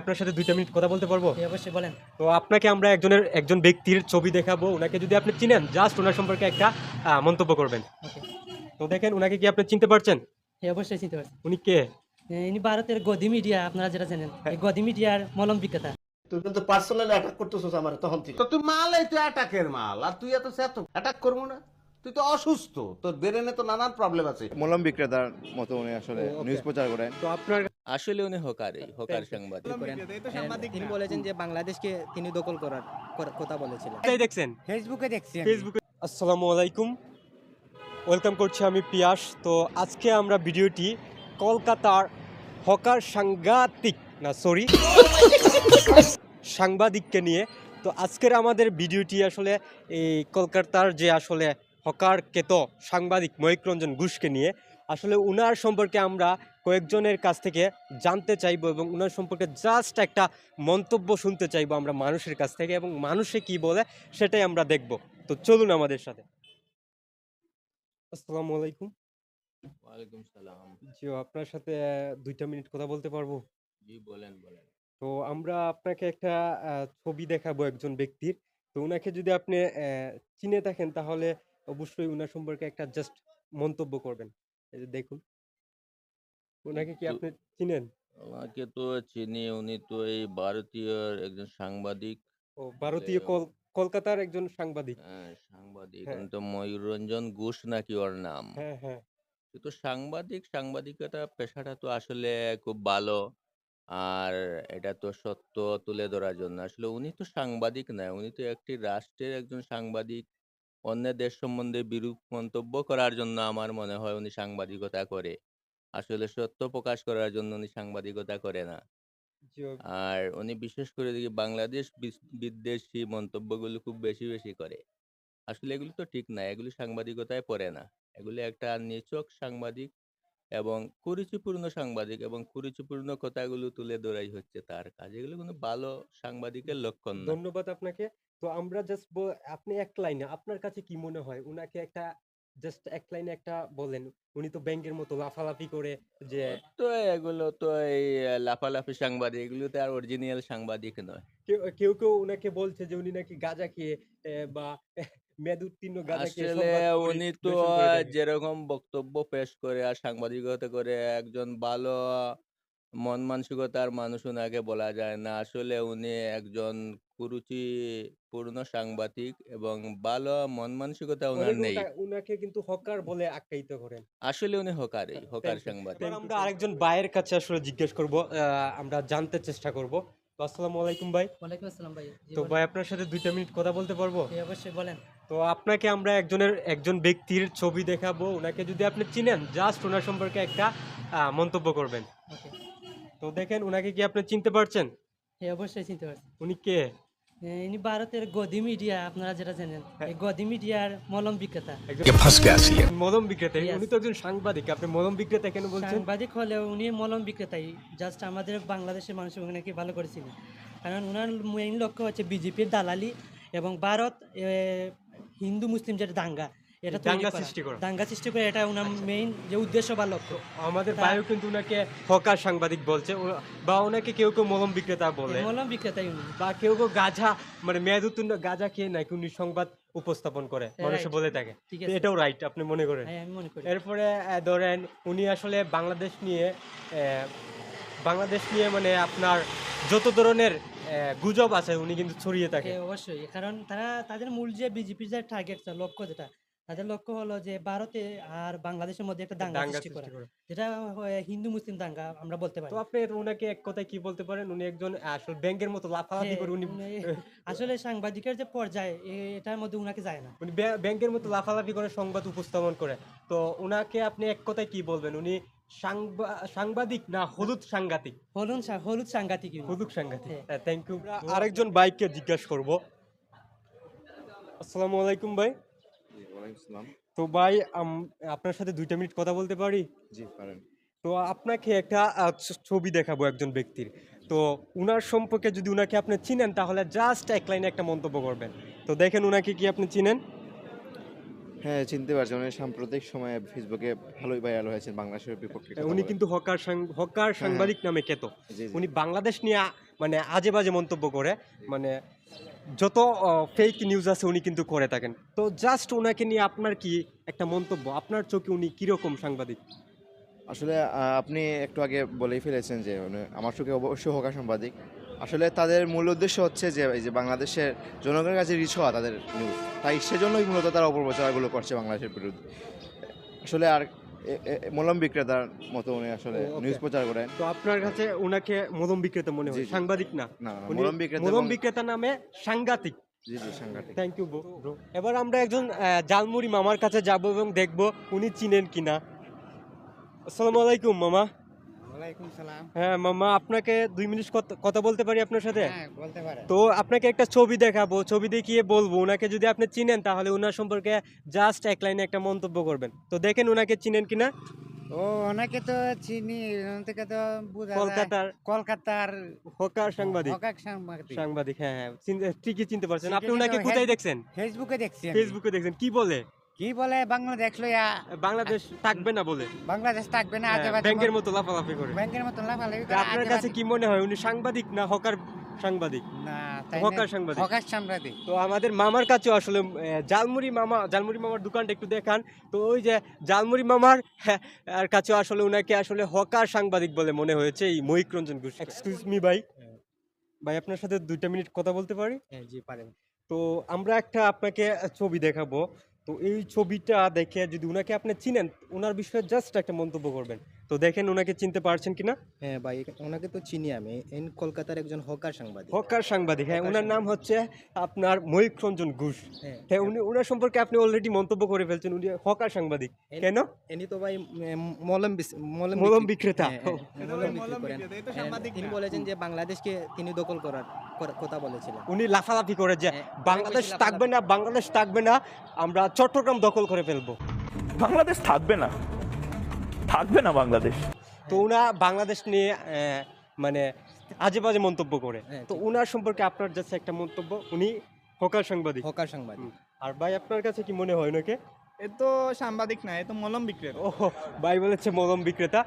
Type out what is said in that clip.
আপনার সাথে দুইটা মিনিট কথা বলতে পারব? অবশ্যই বলেন। তো আপনাকে আমরা একজনের একজন ব্যক্তির ছবি দেখাবো। ওনাকে যদি আপনি চিনেন জাস্ট ওনার সম্পর্কে একটা মন্তব্য করবেন। তো দেখেন ওনাকে কি আপনি চিনতে পারছেন? অবশ্যই চিনতে পারছি। উনি কে? ইনি ভারতের গদি মিডিয়া আপনারা যেটা জানেন। গদি মিডিয়ার মলম বিক্রেতা। তুই কিন্তু পার্সোনালি অ্যাটাক করতেছিস আমার তখন থেকে। তো তুই মাল এই তো অ্যাটাকের মাল আর তুই এত এত অ্যাটাক করব না। তুই তো অসুস্থ তোর ব্রেনে তো নানান প্রবলেম আছে। মলম বিক্রেতার মতো উনি আসলে নিউজ প্রচার করেন। তো আপনার আসলে উনি হকারই হকার সাংবাদিক। তিনি বলেছেন যে বাংলাদেশকে তিনি দখল করার কথা বলেছিলেন। কোথায় দেখছেন? ফেসবুকে দেখছি ফেসবুকে আসসালামু আলাইকুম। ওয়েলকাম করছি আমি পিয়াস। তো আজকে আমরা ভিডিওটি কলকাতার হকার সাংঘাতিক না সরি সাংবাদিককে নিয়ে। তো আজকের আমাদের ভিডিওটি আসলে এই কলকাতার যে আসলে হকার কেত সাংবাদিক ময়ূক রঞ্জন ঘোষকে নিয়ে। আসলে উনার সম্পর্কে আমরা কয়েকজনের কাছ থেকে জানতে চাইব এবং উনার সম্পর্কে জাস্ট একটা মন্তব্য শুনতে চাইব আমরা মানুষের কাছ থেকে এবং মানুষে কি বলে সেটাই আমরা দেখব। তো চলুন আমাদের সাথে। আসসালামু আলাইকুম। ওয়ালাইকুম সালাম। জি আপনার সাথে দুইটা মিনিট কথা বলতে পারব? জি বলেন বলেন। তো আমরা আপনাকে একটা ছবি দেখাবো একজন ব্যক্তির। তো উনাকে যদি আপনি আহ, চিনে থাকেন তাহলে অবশ্যই উনার সম্পর্কে একটা জাস্ট মন্তব্য করবেন। এই যে দেখুন। উনাকে কি আপনি চিনেন? আমাকে তো চিনি। উনি তো এই ভারতীয় একজন সাংবাদিক। ও ভারতীয় কল- কলকাতার একজন সাংবাদিক। হ্যাঁ, সাংবাদিক। হ্যাঁ। তো ময়ূররঞ্জন ঘোষ নাকি ওর নাম? হ্যাঁ হ্যাঁ। তো সাংবাদিক। সাংবাদিকতা পেশাটা তো আসলে খুব ভালো। আর এটা তো সত্য তুলে ধরার জন্য। আসলে উনি তো সাংবাদিক নয় উনি তো একটি রাষ্ট্রের একজন সাংবাদিক। অন্য দেশ সম্বন্ধে বিরূপ মন্তব্য করার জন্য আমার মনে হয় উনি সাংবাদিকতা করে। আসলে সত্য প্রকাশ করার জন্য উনি সাংবাদিকতা করে না। আর উনি বিশেষ করে দেখি বাংলাদেশ বিদ্বেষী মন্তব্যগুলো খুব বেশি বেশি করে। আসলে এগুলো তো ঠিক না এগুলো সাংবাদিকতায় পড়ে না। এগুলো একটা নিচক সাংবাদিক এবং কুরুচিপূর্ণ সাংবাদিক এবং কুরুচিপূর্ণ কথাগুলো তুলে ধরাই হচ্ছে তার কাজ। এগুলো কোনো ভালো সাংবাদিকের লক্ষণ না। ধন্যবাদ আপনাকে। তো আমরা জাস্ট আপনি এক লাইনে আপনার কাছে কি মনে হয় উনাকে একটা জাস্ট এক লাইনে একটা বলেন উনি তো ব্যাংকের মতো লাফালাফি করে যে তো এগুলো তো এই লাফালাফি সাংবাদিক এগুলো তো আর অরিজিনাল সাংবাদিক নয় কেউ কেউ কেউ ওনাকে বলছে যে উনি নাকি গাঁজা খেয়ে বা মেদ উত্তীর্ণ গাঁজা খেয়ে আসলে উনি তো। যেরকম বক্তব্য পেশ করে আর সাংবাদিকতা করে একজন ভালো মন মানসিকতার মানুষ ওনাকে বলা যায় না। আসলে উনি একজন কুরুচিপূর্ণ সাংবাদিক এবং ভালো মন মানসিকতা ওনার নেই। ওটা- উনাকে কিন্তু হকার বলে আখ্যায়িত করেন। আসলে উনি হকারই হকার Thank you. সাংবাদিক। এবার আমরা আরেকজন ভাইয়ের কাছে আসলে জিজ্ঞেস করব আমরা জানতে চেষ্টা করব। তো আসসালামু আলাইকুম ভাই। ওয়ালাইকুম আসসালাম ভাই। জি, তো বলেন। ভাই আপনার সাথে দুইটা মিনিট কথা বলতে পারব? জি, অবশ্যই বলেন। তো আপনাকে আমরা একজনের একজন ব্যক্তির ছবি দেখাবো। ওনাকে যদি আপনি চিনেন জাস্ট ওনার সম্পর্কে একটা আহ, মন্তব্য করবেন। ওকে। তো দেখেন উনাকে কি আপনি চিনতে পারছেন? জি, অবশ্যই চিনতে পারছি। উনি কে? ইনি ভারতের গদি মিডিয়া আপনারা যেটা জানেন। এই গদি মিডিয়ার মলম বিক্রেতা। একজন মলম বিক্রেতা. উনি তো একজন সাংবাদিক আপনি মলম বিক্রেতা কেন বলছেন? সাংবাদিক হলেও উনি মলম বিক্রেতাই জাস্ট আমাদের বাংলাদেশের মানুষ ওনাকে ভালো করেছিলেন কারণ ওনার মেইন লক্ষ্য হচ্ছে বিজেপির দালালি এবং ভারত হিন্দু মুসলিম যেটা দাঙ্গা এটা দাঙ্গা সৃষ্টি করা। দাঙ্গা সৃষ্টি করে এটা ওনার মেইন যে উদ্দেশ্য বা লক্ষ্য। আমাদের বায়ু কিন্তু ওনাকে হকার সাংবাদিক বলছে। বা ওনাকে কেউ কেউ মলম বিক্রেতা বলে। মলম বিক্রেতাই উনি। বা কেউ কেউ গাঁজা মানে মেয়াদ উত্তীর্ণ গাঁজা খেয়ে নাকি উনি সংবাদ উপস্থাপন করে মানুষে. বলে থাকে। এটাও রাইট আপনি মনে করেন? হ্যাঁ, এরপরে ধরেন উনি আসলে বাংলাদেশ নিয়ে বাংলাদেশ নিয়ে মানে আপনার যত ধরনের গুজব আছে উনি কিন্তু ছড়িয়ে থাকে। হ্যাঁ, অবশ্যই। কারণ তারা তাদের মূল যে বিজেপির যে টার্গেট লক্ষ্য যেটা তাদের লক্ষ্য হলো যে ভারতে আর বাংলাদেশের মধ্যে একটা দাঙ্গা দাঙ্গা সৃষ্টি করা সৃষ্টি করে। যেটা হয় হিন্দু মুসলিম দাঙ্গা আমরা বলতে পারি। তো আপনি ওনাকে এক কথায় কি বলতে পারেন? উনি একজন আসলে ব্যাংকের মতো লাফালাফি হ্যাঁ, করে উনি উনি- আসলে সাংবাদিকের যে পর্যায়ে এ- এটার মধ্যে উনাকে যায় না। উনি ব্যাং- ব্যাংকের মতো লাফালাফি করে সংবাদ উপস্থাপন করে। তো উনাকে আপনি এক কথায় কি বলবেন? উনি সাংবা- সাংবাদিক না হলুদ সাংঘাতিক? হলুদ সা- হলুদ সাংঘাতিক। হলুদ সাংঘাতিক। হ্যাঁ। থ্যাংক ইউ আরেকজন বাইককে জিজ্ঞাসা করব। আসসালামু আলাইকুম ভাই। তো ভাই আপনার সাথে দুইটা মিনিট কথা বলতে পারি? জি পারেন। তো আপনাকে একটা ছবি দেখাবো একজন ব্যক্তির। তো উনার সম্পর্কে যদি উনাকে আপনি চিনেন তাহলে জাস্ট এক লাইনে একটা মন্তব্য করবেন। তো দেখেন উনাকে কি আপনি চিনেন? হ্যাঁ চিনতে পারছি। উনি সাম্প্রতিক সময়ে ফেসবুকে ভালোই ভাইরাল হয়েছেন বাংলাদেশের বিপক্ষে উনি কিন্তু হকার হকার সাংবাদিক নামে জি। উনি বাংলাদেশ নিয়ে মানে আজে বাজে মন্তব্য করে মানে যত ফেক নিউজ আছে উনি কিন্তু করে থাকেন। তো জাস্ট ওনাকে নিয়ে আপনার কি একটা মন্তব্য? আপনার চোখে উনি কীরকম সাংবাদিক? আসলে আপনি একটু আগে বলেই ফেলেছেন যে আমার চোখে অবশ্যই হকার সাংবাদিক। আসলে তাদের মূল উদ্দেশ্য হচ্ছে যে এই যে বাংলাদেশের জনগণের কাছে রিচ হওয়া তাদের নিউজ তাই সেজন্যই মূলত তারা অপপ্রচারগুলো করছে বাংলাদেশের বিরুদ্ধে। আসলে আর মলম বিক্রেতার মতো উনি আসলে নিউজ প্রচার করেন। তো আপনার কাছে ওনাকে মলম বিক্রেতা মনে হয়। সাংবাদিক না? মলম বিক্রেতা মলম বিক্রেতা নামে সাংঘাতিক। জি জি সাংঘাতিক। থ্যাংক ইউ ব্রো এবার আমরা একজন জালমুড়ি মামার কাছে যাব এবং দেখব উনি চিনেন কিনা। আসসালামু আলাইকুম মামা। হ্যাঁ মামা আপনাকে দুই মিনিট কথা বলতে পারি আপনার সাথে? বলতে পারেন। তো আপনাকে একটা ছবি দেখাবো ছবি দেখিয়ে বলব। ওনাকে যদি আপনি চিনেন তাহলে ওনার সম্পর্কে জাস্ট এক লাইনে একটা মন্তব্য করবেন। তো দেখেন ওনাকে চিনেন কিনা? ও ওনাকে তো চিনি থেকে তো বোঝা কলকাতার কলকাতার হকার সাংবাদিক। সাংবাদিক। সাংবাদিক হ্যাঁ হ্যাঁ। ঠিকই চিনতে পারছেন। আপনি ওনাকে কোথায়। দেখছেন? ফেসবুকে দেখছি ফেসবুকে দেখছেন। কি বলে? কি বলে বাংলাদেশ লইয়া? বাংলাদেশ থাকবে না বলে। বাংলাদেশ থাকবে না আজে হ্যাঁ, ব্যাংকের মতো লাফালাফি করে। ব্যাংকের মতন লাফালাফি করে আপনার কাছে কি মনে হয়? উনি সাংবাদিক না হকার সাংবাদিক? না হকার সাংবাদিক। হকার সাংবাদিক। তো আমাদের মামার কাছেও আসলে জালমুড়ি মামা জালমুড়ি মামার দোকানটা একটু দেখান। তো ওই যে জালমুড়ি মামার হ্যাঁ, আর কাছেও আসলে ওনাকে আসলে হকার সাংবাদিক বলে মনে হয়েছে এই মহিক রঞ্জন ঘোষ। এক্সকিউজ মি ভাই। ভাই আপনার সাথে দুইটা মিনিট কথা বলতে পারি? হ্যাঁ জি পারেন। তো আমরা একটা আপনাকে ছবি দেখাবো। তো এই ছবিটা দেখে যদি উনাকে আপনি চিনেন ওনার বিষয়ে জাস্ট একটা মন্তব্য করবেন। তো দেখেন ওনাকে চিনতে পারছেন কিনা? হ্যাঁ ভাই ওনাকে তো চিনি আমি। এন কলকাতার একজন হকার সাংবাদিক। হকার সাংবাদিক হ্যাঁ ওনার নাম হচ্ছে আপনার মহিক রঞ্জন ঘোষ। হ্যাঁ হ্যাঁ উনি ওনার সম্পর্কে আপনি অলরেডি মন্তব্য করে ফেলছেন উনি হকার সাংবাদিক। কেন? এনি তো ভাই মলম মলম মলম বিক্রেতা। হ্যাঁ, হ্যাঁ, হ্যাঁ, তিনি বলেছেন যে বাংলাদেশকে তিনি দখল করার কথা বলেছিলেন। উনি লাফালাফি করে যে হ্যাঁ, বাংলাদেশ থাকবে না বাংলাদেশ থাকবে না আমরা চট্টগ্রাম দখল করে ফেলব। বাংলাদেশ থাকবে না। থাকবে না বাংলাদেশ? তো উনা বাংলাদেশ নিয়ে মানে আজে বাজে মন্তব্য করে। হ্যাঁ, তো। উনার সম্পর্কে আপনার যাচ্ছে একটা মন্তব্য উনি হকার সাংবাদিক। হকার সাংবাদিক। আর ভাই আপনার কাছে কি মনে হয় নাকি? এ তো সাংবাদিক না এ তো মলম বিক্রেতা। ও ভাই বলেছে মলম বিক্রেতা।